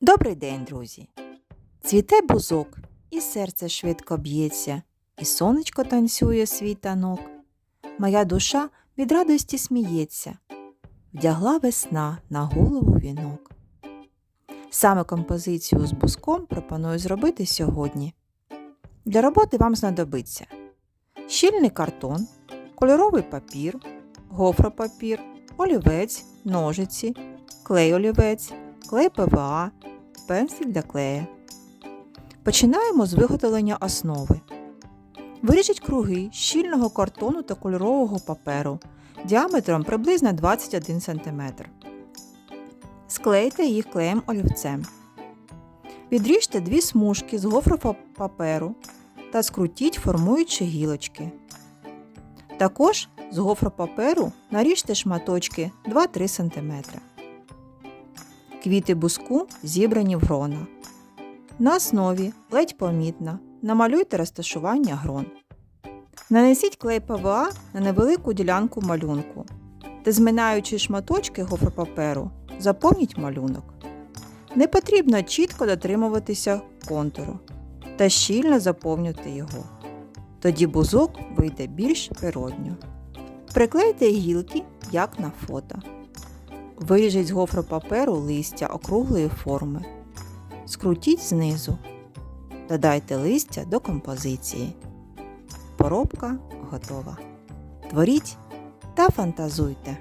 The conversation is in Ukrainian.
Добрий день, друзі! Цвіте бузок, і серце швидко б'ється, і сонечко танцює свій танок. Моя душа від радості сміється, вдягла весна на голову вінок. Саме композицію з бузком пропоную зробити сьогодні. Для роботи вам знадобиться щільний картон, кольоровий папір, гофропапір, олівець, ножиці, клей олівець, клей ПВА, пензель для клея. Починаємо з виготовлення основи. Виріжіть круги щільного картону та кольорового паперу діаметром приблизно 21 см. Склейте їх клеєм олівцем. Відріжте дві смужки з гофропаперу та скрутіть, формуючи гілочки. Також з гофропаперу наріжте шматочки 2-3 см. Квіти буску зібрані в грона. На основі ледь помітно намалюйте розташування грон. Нанесіть клей ПВА на невелику ділянку малюнку та зминаючи шматочки гофропаперу, заповніть малюнок. Не потрібно чітко дотримуватися контуру та щільно заповнювати його. Тоді бузок вийде більш природньо. Приклейте гілки, як на фото. Виріжіть з гофропаперу листя округлої форми. Скрутіть знизу. Додайте листя до композиції. Поробка готова. Творіть та фантазуйте.